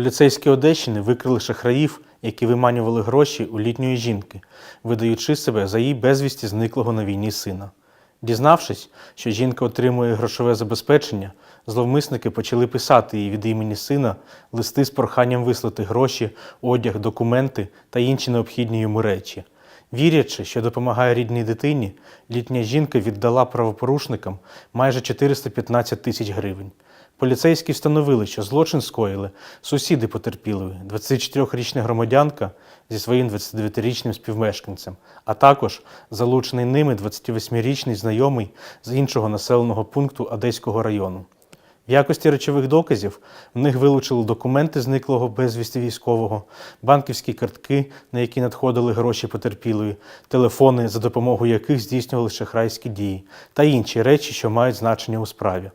Поліцейські Одещини викрили шахраїв, які виманювали гроші у літньої жінки, видаючи себе за її безвісті зниклого на війні сина. Дізнавшись, що жінка отримує грошове забезпечення, зловмисники почали писати їй від імені сина листи з проханням вислати гроші, одяг, документи та інші необхідні йому речі. Вірячи, що допомагає рідній дитині, літня жінка віддала правопорушникам майже 415 тисяч гривень. Поліцейські встановили, що злочин скоїли сусіди потерпілої, 24-річна громадянка зі своїм 29-річним співмешканцем, а також залучений ними 28-річний знайомий з іншого населеного пункту Одеського району. В якості речових доказів в них вилучили документи зниклого безвісти військового, банківські картки, на які надходили гроші потерпілої, телефони, за допомогою яких здійснювали шахрайські дії, та інші речі, що мають значення у справі.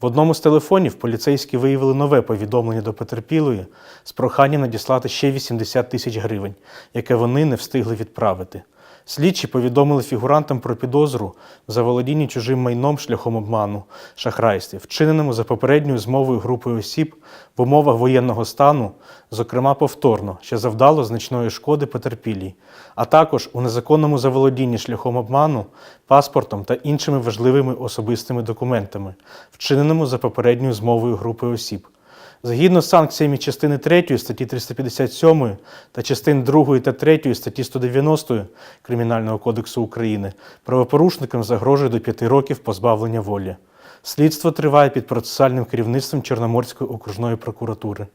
В одному з телефонів поліцейські виявили нове повідомлення до потерпілої з проханням надіслати ще 80 тисяч гривень, яке вони не встигли відправити. Слідчі повідомили фігурантам про підозру в заволодінні чужим майном шляхом обману, шахрайстві, вчиненому за попередньою змовою групою осіб в умовах воєнного стану, зокрема повторно, що завдало значної шкоди потерпілій, а також у незаконному заволодінні шляхом обману, паспортом та іншими важливими особистими документами, вчиненому за попередньою змовою групи осіб. Згідно з санкціями частини 3 статті 357 та частин 2 та 3 статті 190 Кримінального кодексу України правопорушникам загрожує до 5 років позбавлення волі. Слідство триває під процесуальним керівництвом Чорноморської окружної прокуратури.